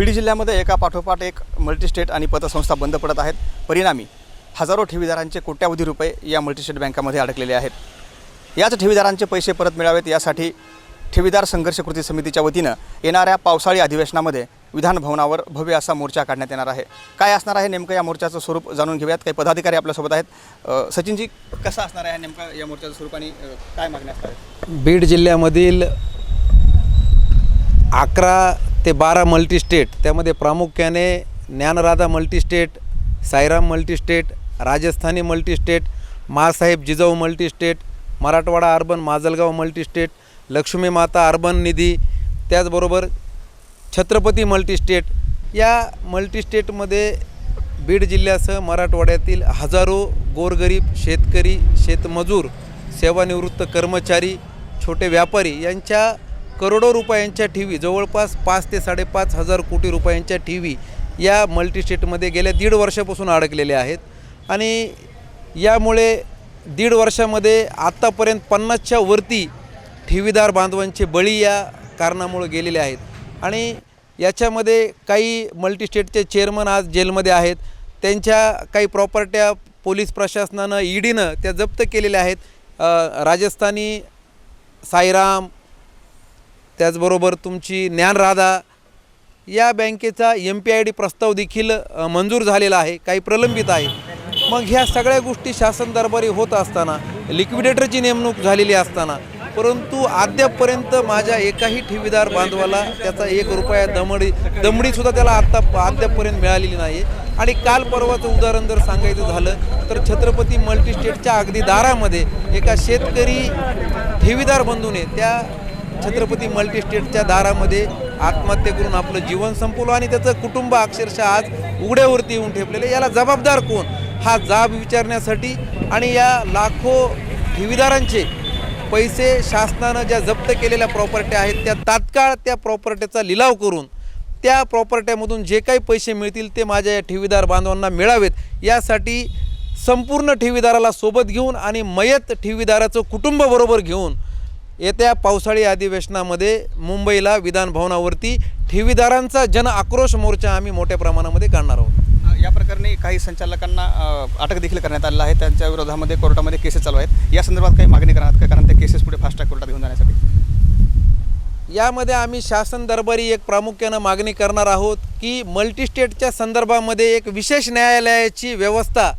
बीड जिल्ह्यामध्ये एका पाठोपाठ एक मल्टीस्टेट आणि पतसंस्था बंद पडत आहेत. परिणामी हजारो ठेवीदारांचे कोट्यावधी रुपये या मल्टीस्टेट बँकामध्ये अडकलेले आहेत. याच ठेवीदारांचे पैसे परत मिळावेत यासाठी ठेवीदार संघर्ष कृती समितीच्या वतीनं येणाऱ्या पावसाळी अधिवेशनामध्ये विधान भवनावर भव्य असा मोर्चा काढण्यात येणार आहे. काय असणार आहे नेमकं या मोर्चाचं स्वरूप जाणून घेऊयात. काही पदाधिकारी आपल्यासोबत आहेत. सचिनजी कसं असणार आहे नेमकं या मोर्चाचं स्वरूप आणि काय मागण्या असणार आहेत? बीड जिल्ह्यामधील अकरा ते बारा मल्टीस्टेट त्यामध्ये प्रामुख्याने Dnyanradha multistate Sairam multistate Rajasthani multistate Masaheb Jijau multistate Marathwada urban Majalgaon multistate Lakshmi Mata urban Nidhi त्याचबरोबर छत्रपती मल्टीस्टेट. या मल्टीस्टेटमध्ये बीड जिल्ह्यासह मराठवाड्यातील हजारो गोरगरीब शेतकरी शेतमजूर सेवानिवृत्त कर्मचारी छोटे व्यापारी यांच्या करोडो रुपयांच्या ठेवी जवळपास पाच ते साडेपाच हजार कोटी रुपयांच्या ठेवी या मल्टीस्टेटमध्ये गेल्या दीड वर्षापासून अडकलेल्या आहेत. आणि यामुळे दीड वर्षामध्ये आत्तापर्यंत पन्नासच्या वरती ठेवीदार बांधवांचे बळी या कारणामुळे गेलेले आहेत. आणि याच्यामध्ये काही मल्टीस्टेटचे चेअरमन आज जेलमध्ये आहेत. त्यांच्या काही प्रॉपर्ट्या पोलीस प्रशासनानं ईडीनं त्या जप्त केलेल्या आहेत. राजस्थानी साईराम त्याचबरोबर तुमची ज्ञानराधा या बँकेचा एम पी आय डी प्रस्ताव देखील मंजूर झालेला आहे काही प्रलंबित आहे. मग ह्या सगळ्या गोष्टी शासन दरबारी होत असताना लिक्विडेटरची नेमणूक झालेली असताना परंतु अद्यापपर्यंत माझ्या एकाही ठेवीदार बांधवाला त्याचा एक रुपया दमडी दमडीसुद्धा त्याला आत्ता अद्यापपर्यंत मिळालेली नाही आणि काल परवाचं उदाहरण जर सांगायचं झालं तर छत्रपती मल्टीस्टेटच्या अगदी दारामध्ये एका शेतकरी ठेवीदार बंधूने त्या छत्रपती मल्टीस्टेटच्या दारामध्ये आत्महत्या करून आपलं जीवन संपवलं आणि त्याचं कुटुंब अक्षरशः आज उघड्यावरती येऊन ठेवलेलं याला जबाबदार कोण? हा जाब विचारण्यासाठी आणि या लाखो ठेवीदारांचे पैसे शासनानं ज्या जप्त केलेल्या प्रॉपर्ट्या आहेत त्या तात्काळ त्या प्रॉपर्ट्याचा लिलाव करून त्या प्रॉपर्ट्यामधून जे काही पैसे मिळतील ते माझ्या या ठेवीदार बांधवांना मिळावेत. यासाठी संपूर्ण ठेवीदाराला सोबत घेऊन आणि मयत ठेवीदाराचं कुटुंब बरोबर घेऊन येत्या पावसाळी अधिवेशनामध्ये मुंबईला विधानभवनावरती ठेवीदारांचा जन आक्रोश मोर्चा आम्ही मोठ्या प्रमाणामध्ये काढणार आहोत. या प्रकरणी काही संचालकांना अटक देखील करण्यात आलेलं आहे. त्यांच्या विरोधामध्ये कोर्टामध्ये केसेस चालू आहेत. या संदर्भात काही मागणी करण्यात का कारण त्या केसेस पुढे फास्ट ट्रॅक कोर्टात घेऊन जाण्यासाठी. यामध्ये आम्ही शासन दरबारी एक प्रामुख्यानं मागणी करणार आहोत की मल्टीस्टेटच्या संदर्भामध्ये एक विशेष न्यायालयाची व्यवस्था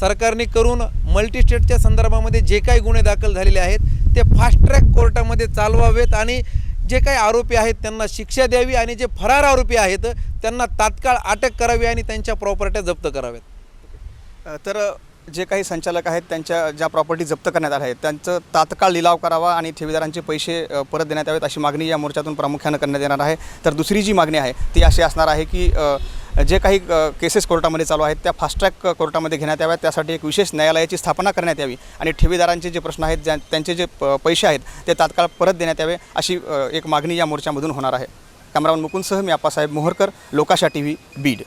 सरकारने करून मल्टीस्टेटच्या संदर्भामध्ये जे काही गुन्हे दाखल झालेले आहेत ते फास्ट ट्रॅक कोर्टामध्ये चालवावेत आणि जे काही आरोपी आहेत त्यांना शिक्षा द्यावी आणि जे फरार आरोपी आहेत त्यांना तात्काळ अटक करावी आणि त्यांच्या प्रॉपर्ट्या जप्त कराव्यात. तर जे काही संचालक आहेत त्यांच्या ज्या प्रॉपर्टी जप्त करण्यात आल्या आहेत त्यांचं तात्काळ लिलाव करावा आणि ठेवीदारांचे पैसे परत देण्यात यावेत अशी मागणी या मोर्चातून प्रामुख्यानं करण्यात येणार आहे. तर दुसरी जी मागणी आहे ती अशी असणार आहे की जे काही केसेस कोर्टामध्ये चालू आहेत त्या फास्ट ट्रॅक कोर्टामध्ये घेण्यात याव्यात. त्यासाठी एक विशेष न्यायालयाची स्थापना करण्यात यावी आणि ठेवीदारांचे जे प्रश्न आहेत ज्या त्यांचे जे प- पैसे आहेत ते तात्काळ परत देण्यात यावे अशी एक मागणी या मोर्चामधून होणार आहे. कॅमेरामन मुकुंदसह मी आप्पासाहेब मोहरकर लोकाशा टी व्ही बीड.